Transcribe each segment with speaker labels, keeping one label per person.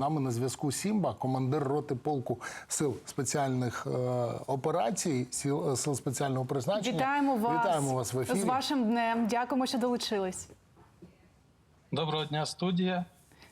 Speaker 1: нами на зв'язку Сімба, командир роти полку сил спеціальних е, операцій, сил, сил спеціального призначення.
Speaker 2: Вітаємо вас.
Speaker 1: Вітаємо вас в ефірі.
Speaker 2: з вашим днем. Дякуємо, що долучились.
Speaker 3: Доброго дня, студія.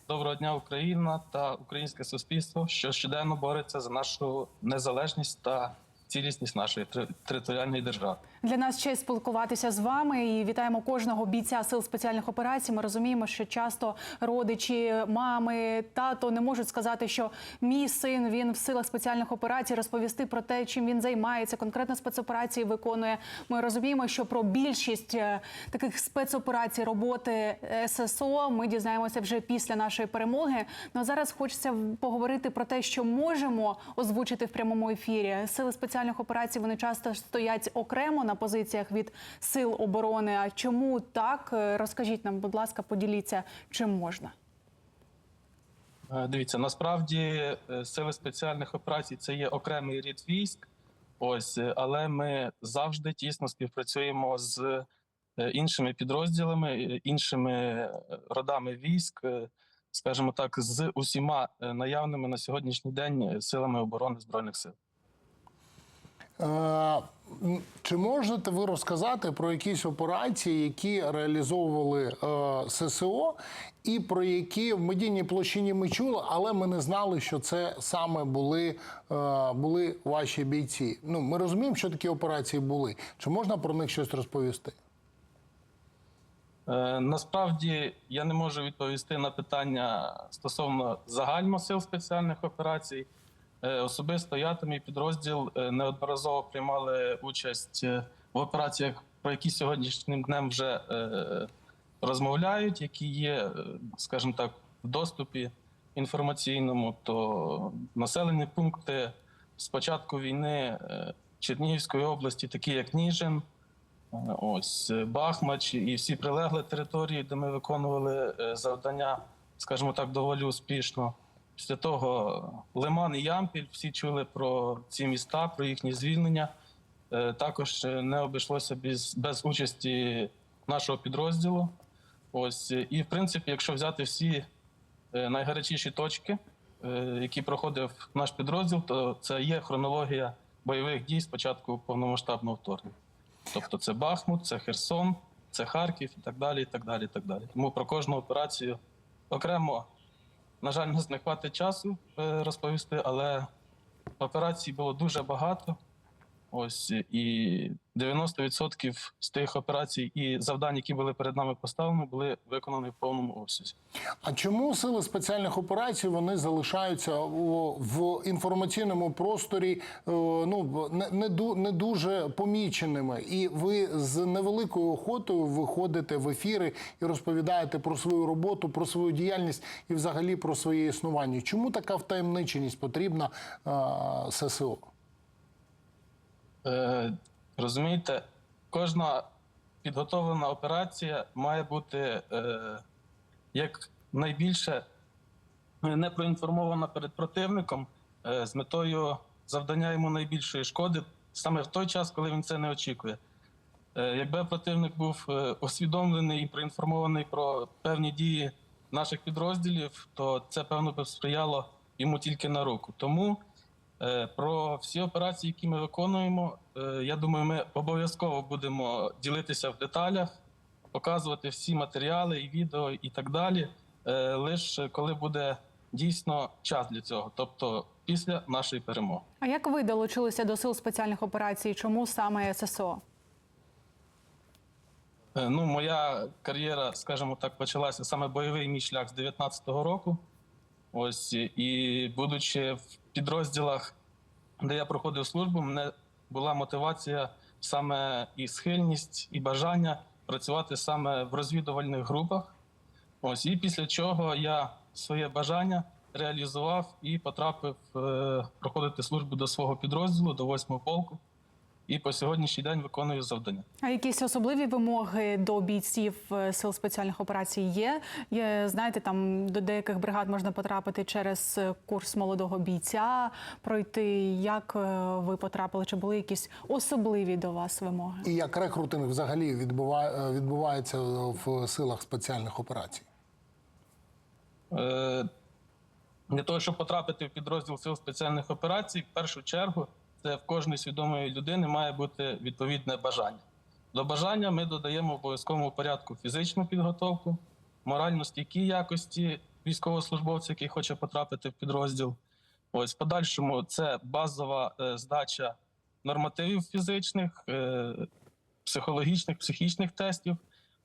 Speaker 3: Доброго дня, Україна та українське суспільство, що щоденно бореться за нашу незалежність та цілісність нашої територіальної держави.
Speaker 2: Для нас честь спілкуватися з вами і вітаємо кожного бійця сил спеціальних операцій. Ми розуміємо, що часто родичі, мами, тато не можуть сказати, що мій син він в силах спеціальних операцій розповісти про те, чим він займається, конкретно спецоперації виконує. Ми розуміємо, що про більшість е, таких спецоперацій роботи ССО ми дізнаємося вже після нашої перемоги. Ну а зараз хочеться поговорити про те, що можемо озвучити в прямому ефірі. Сили спеціальних операцій вони часто стоять окремо на позиціях від сил оборони. А чому так? Е, Розкажіть нам, будь ласка, поділіться, чим можна.
Speaker 3: Е, Дивіться, насправді е, сили спеціальних операцій це є окремий рід військ. Ось, але ми завжди тісно співпрацюємо з іншими підрозділами, іншими родами військ, скажімо так, з усіма наявними на сьогоднішній день силами оборони збройних сил.
Speaker 1: Е, Чи можете ви розказати про якісь операції, які реалізовували е, ССО, і про які в медійній площині ми чули, але ми не знали, що це саме були, е, були ваші бійці? Ну, ми розуміємо, що такі операції були. Чи можна про них щось розповісти?
Speaker 3: Насправді я не можу відповісти на питання стосовно загально сил спеціальних операцій. Е, Особисто я та мій підрозділ е, неодноразово приймали участь е, в операціях, про які сьогоднішнім днем вже розмовляють, які є, скажімо так, в доступі інформаційному. То населені пункти з початку війни Чернігівської області, такі як Ніжин, Ось Бахмач і всі прилегли території, де ми виконували завдання, скажімо так, доволі успішно. Після того Лиман і Ямпіль всі чули про ці міста, про їхнє звільнення. Е, Також е, не обійшлося без, без участі нашого підрозділу. Ось е, і в принципі, якщо взяти всі найгарячіші точки, які проходив наш підрозділ, то це є хронологія бойових дій з початку повномасштабного вторгнення. Тобто це Бахмут, це Херсон, це Харків і так далі. і так далі, і так далі. Тому про кожну операцію окремо, на жаль, нас не хватить часу е, розповісти, але операцій було дуже багато. Ось і 90% з тих операцій і завдань, які були перед нами поставлені, були виконані в повному обсязі.
Speaker 1: А чому сили спеціальних операцій вони залишаються в інформаційному просторі е, ну не, не, не дуже поміченими? І ви з невеликою охотою виходите в ефіри і розповідаєте про свою роботу, про свою діяльність і взагалі про своє існування? Чому така втаємниченість потрібна е, ССО?
Speaker 3: Е, розумієте, кожна підготовлена операція має бути е, як найбільше е, не проінформована перед противником е, з метою завдання йому найбільшої шкоди саме в той час, коли він це не очікує. Якби противник був усвідомлений і проінформований про певні дії наших підрозділів, то це певно би сприяло йому тільки на руку. Тому Про всі операції, які ми виконуємо, е, я думаю, ми обов'язково будемо ділитися в деталях, показувати всі матеріали і відео і так далі. е, Лише коли буде дійсно час для цього, тобто після нашої перемоги.
Speaker 2: А як ви долучилися до сил спеціальних операцій? Чому саме ССО?
Speaker 3: Е, Ну, моя кар'єра, скажімо так, почалася саме бойовий мій шлях з 19-го року. Ось і будучи в підрозділах, де я проходив службу, мене була мотивація саме і схильність, і бажання працювати саме в розвідувальних групах. Ось і після чого я своє бажання реалізував і потрапив е, проходити службу до свого підрозділу, до 8-го полку. І по сьогоднішній день виконую завдання.
Speaker 2: А якісь особливі вимоги до бійців е, сил спеціальних операцій є? є? Знаєте, там до деяких бригад можна потрапити через е, курс молодого бійця, пройти. Як е, ви потрапили? Чи були якісь особливі до вас вимоги?
Speaker 1: І як рекрутинг взагалі відбуває, відбувається в силах спеціальних операцій?
Speaker 3: Е, Для того, щоб потрапити в підрозділ сил спеціальних операцій, в першу чергу це в кожної свідомої людини має бути відповідне бажання. До бажання ми додаємо в обов'язковому порядку фізичну підготовку, морально-стійкі якості військовослужбовця, який хоче потрапити в підрозділ. Ось в подальшому це базова е, здача нормативів фізичних, е, психологічних, психічних тестів.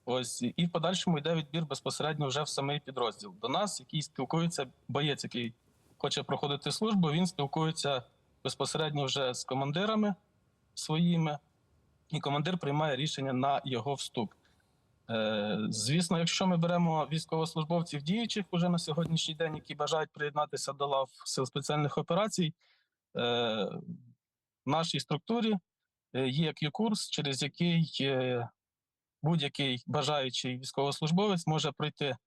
Speaker 3: Ось і в подальшому йде відбір безпосередньо вже в самий підрозділ. До нас, який спілкується, боєць, який хоче проходити службу, він спілкується безпосередньо вже з командирами своїми, і командир приймає рішення на його вступ. Е, звісно, якщо ми беремо військовослужбовців діючих уже на сьогоднішній день, які бажають приєднатися до лав сил спеціальних операцій, е, в нашій структурі е, є Q-курс, через який будь-який бажаючий військовослужбовець може пройти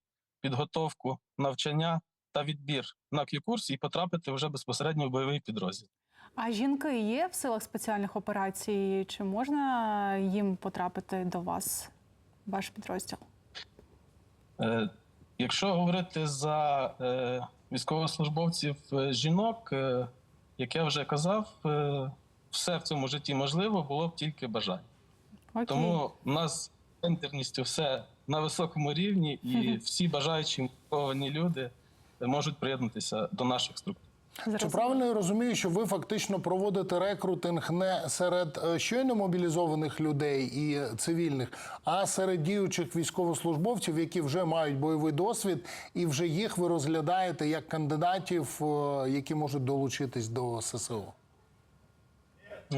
Speaker 3: підготовку, навчання та відбір на Q-курс і потрапити вже безпосередньо в бойовий підрозділ.
Speaker 2: А жінки є в силах спеціальних операцій? Чи можна їм потрапити до вас, ваш підрозділ?
Speaker 3: Е, Якщо говорити за е, військовослужбовців е, жінок, е, як я вже казав, е, все в цьому житті можливо, було б тільки бажання.
Speaker 2: Окей.
Speaker 3: Тому у нас гендерністю все на високому рівні, і всі бажаючі мотивовані люди можуть приєднатися до наших структур.
Speaker 1: Чи правильно я розумію, що ви фактично проводите рекрутинг не серед е, щойно мобілізованих людей і цивільних, а серед діючих військовослужбовців, які вже мають бойовий досвід, і вже їх ви розглядаєте як кандидатів, е, які можуть долучитись до ССО?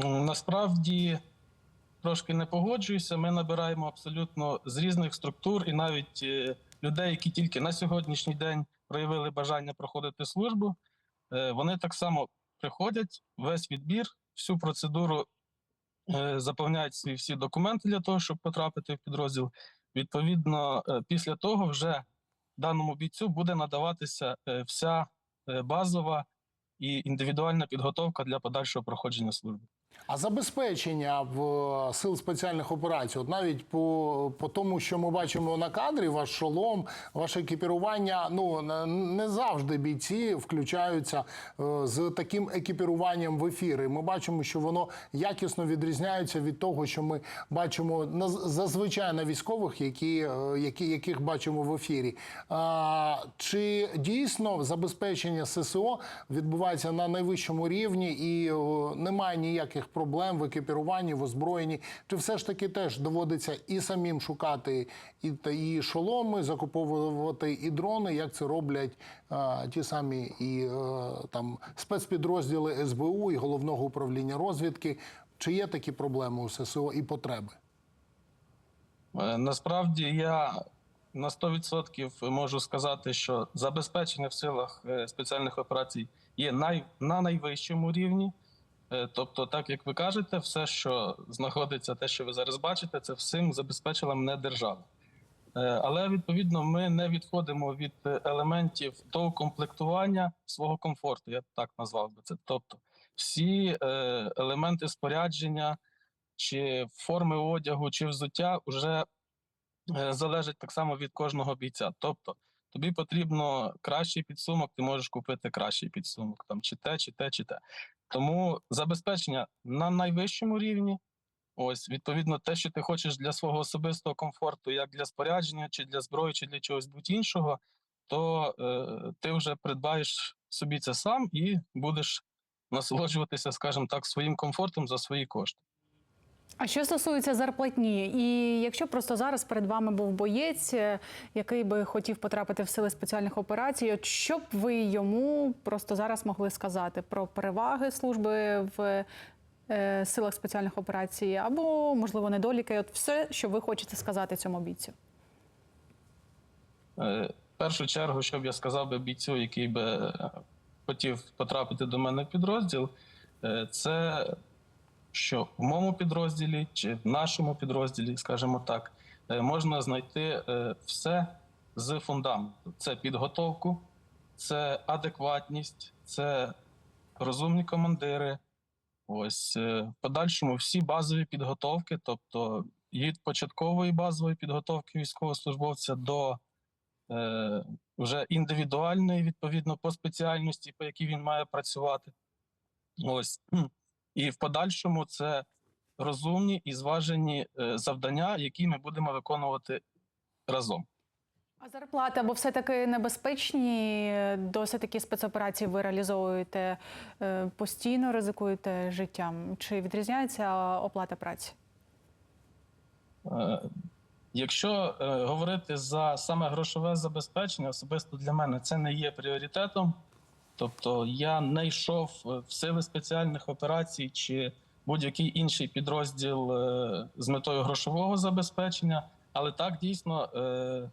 Speaker 3: Насправді трошки не погоджуюся. Ми набираємо абсолютно з різних структур, і навіть е, людей, які тільки на сьогоднішній день проявили бажання проходити службу. Е, Вони так само приходять, весь відбір, всю процедуру е, заповняють свої всі документи для того, щоб потрапити в підрозділ. Відповідно, е, після того вже даному бійцю буде надаватися вся базова і індивідуальна підготовка для подальшого проходження служби.
Speaker 1: А забезпечення в е, сил спеціальних операцій, от навіть по, по тому, що ми бачимо на кадрі, ваш шолом, ваше екіпірування, ну не- завжди бійці включаються е, з таким екіпіруванням в ефіри. Ми бачимо, що воно якісно відрізняється від того, що ми бачимо на зазвичай на військових, які, е, які яких бачимо в ефірі. А, чи дійсно забезпечення ССО відбувається на найвищому рівні і немає ніяких проблем в екіпіруванні, в озброєнні? Чи все ж таки теж доводиться і самим шукати і, і шоломи, закуповувати і дрони, як це роблять а, ті самі і е, там спецпідрозділи СБУ і головного управління розвідки? Чи є такі проблеми у ССО і потреби?
Speaker 3: Е, Насправді я на 100% можу сказати, що забезпечення в силах е, спеціальних операцій є най, на найвищому рівні. Е, Тобто, так як ви кажете, все, що знаходиться, те, що ви зараз бачите, це всім забезпечила мене держава. Е, Але відповідно ми не відходимо від елементів того комплектування свого комфорту, я так назвав би це. Тобто, всі е, елементи спорядження, чи форми одягу, чи взуття вже залежать так само від кожного бійця. Тобто, тобі потрібно кращий підсумок, ти можеш купити кращий підсумок, там чи те, чи те, чи те. Тому забезпечення на найвищому рівні. Ось, відповідно, те, що ти хочеш для свого особистого комфорту, як для спорядження, чи для зброї, чи для чогось будь-іншого, то е, ти вже придбаєш собі це сам і будеш насолоджуватися, скажімо так, своїм комфортом за свої кошти.
Speaker 2: А що стосується зарплатні, і якщо просто зараз перед вами був боєць, е, який би хотів потрапити в сили спеціальних операцій, от що б ви йому просто зараз могли сказати про переваги служби в е, силах спеціальних операцій, або можливо недоліки? От все, що ви хочете сказати цьому бійцю.
Speaker 3: Е, В першу чергу, що б я сказав би бійцю, який би е, хотів потрапити до мене в підрозділ, е, це що в моєму підрозділі чи в нашому підрозділі, скажімо так, е, можна знайти е, все з фундаменту. Це підготовку, це адекватність, це розумні командири. Ось е, в подальшому всі базові підготовки, тобто від початкової базової підготовки військовослужбовця до е, вже індивідуальної, відповідно, по спеціальності, по якій він має працювати. Ось. І в подальшому це розумні і зважені е, завдання, які ми будемо виконувати разом.
Speaker 2: А зарплати або все таки небезпечні? Досить такі спецоперації ви реалізовуєте е, постійно, ризикуєте життям? Чи відрізняється оплата праці?
Speaker 3: Е, Якщо говорити за саме грошове забезпечення, особисто для мене це не є пріоритетом. Тобто я не йшов е, в сили спеціальних операцій чи будь-який інший підрозділ е, з метою грошового забезпечення, але так дійсно е,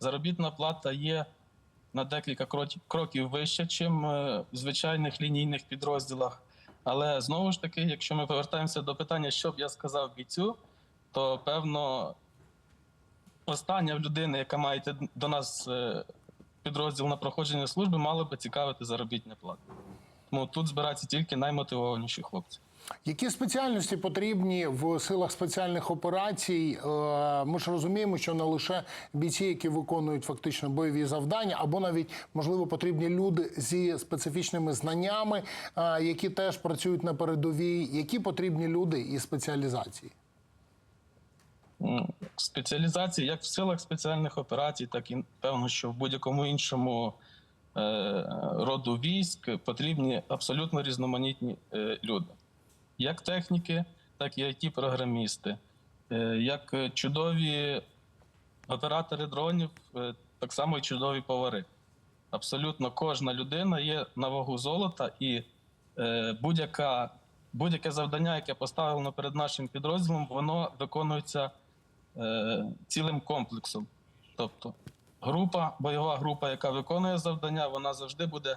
Speaker 3: заробітна плата є на декілька кроків вище, ніж в звичайних лінійних підрозділах. Але знову ж таки, якщо ми повертаємося до питання, що б я сказав бійцю, то певно остання людини, яка має до нас підрозділ на проходження служби, мала би цікавити заробітня плата. Тому тут збираються тільки наймотивованіші хлопці.
Speaker 1: Які спеціальності потрібні в силах спеціальних операцій? Е, Ми ж розуміємо, що не лише бійці, які виконують фактично бойові завдання, або навіть можливо потрібні люди зі специфічними знаннями, е, які теж працюють на передовій. Які потрібні люди із спеціалізації?
Speaker 3: Спеціалізації як в силах спеціальних операцій, так і певно, що в будь-якому іншому е, роду військ потрібні абсолютно різноманітні е, люди, як техніки, так і it програмісти е, як чудові оператори дронів, так само і чудові повари. Абсолютно кожна людина є на вагу золота, і будь-яке завдання, яке поставлено перед нашим підрозділом, воно виконується цілим комплексом. Тобто, група, бойова група, яка виконує завдання, вона завжди буде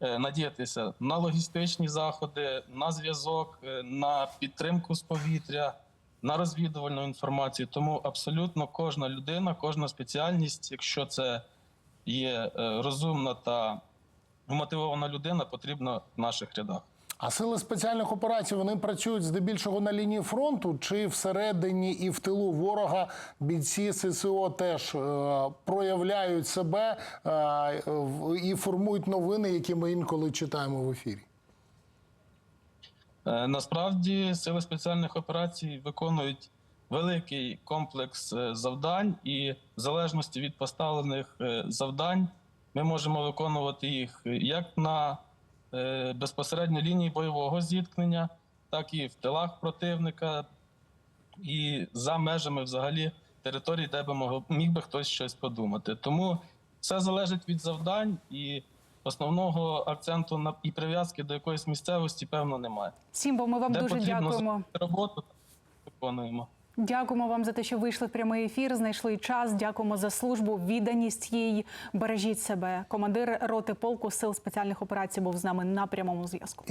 Speaker 3: е, надіятися на логістичні заходи, на зв'язок, е, на підтримку з повітря, на розвідувальну інформацію. Тому абсолютно кожна людина, кожна спеціальність, якщо це є е, розумна та мотивована людина, потрібна в наших рядах.
Speaker 1: А сили спеціальних операцій вони працюють здебільшого на лінії фронту чи всередині і в тилу ворога бійці ССО теж е, проявляють себе е, і формують новини, які ми інколи читаємо в ефірі.
Speaker 3: Е, Насправді сили спеціальних операцій виконують великий комплекс е, завдань, і в залежності від поставлених е, завдань ми можемо виконувати їх як на безпосередньо лінії бойового зіткнення, так і в тилах противника, і за межами взагалі території, де би мог, міг би хтось щось подумати. Тому все залежить від завдань і. Основного акценту на і прив'язки до якоїсь місцевості, певно, немає.
Speaker 2: Сімбо, ми вам
Speaker 3: Де
Speaker 2: дуже дякуємо.
Speaker 3: роботу, виконуємо.
Speaker 2: Дякуємо вам за те, що вийшли в прямий ефір. Знайшли час. Дякуємо за службу, відданість їй. Бережіть себе. Командир роти полку сил спеціальних операцій був з нами на прямому зв'язку.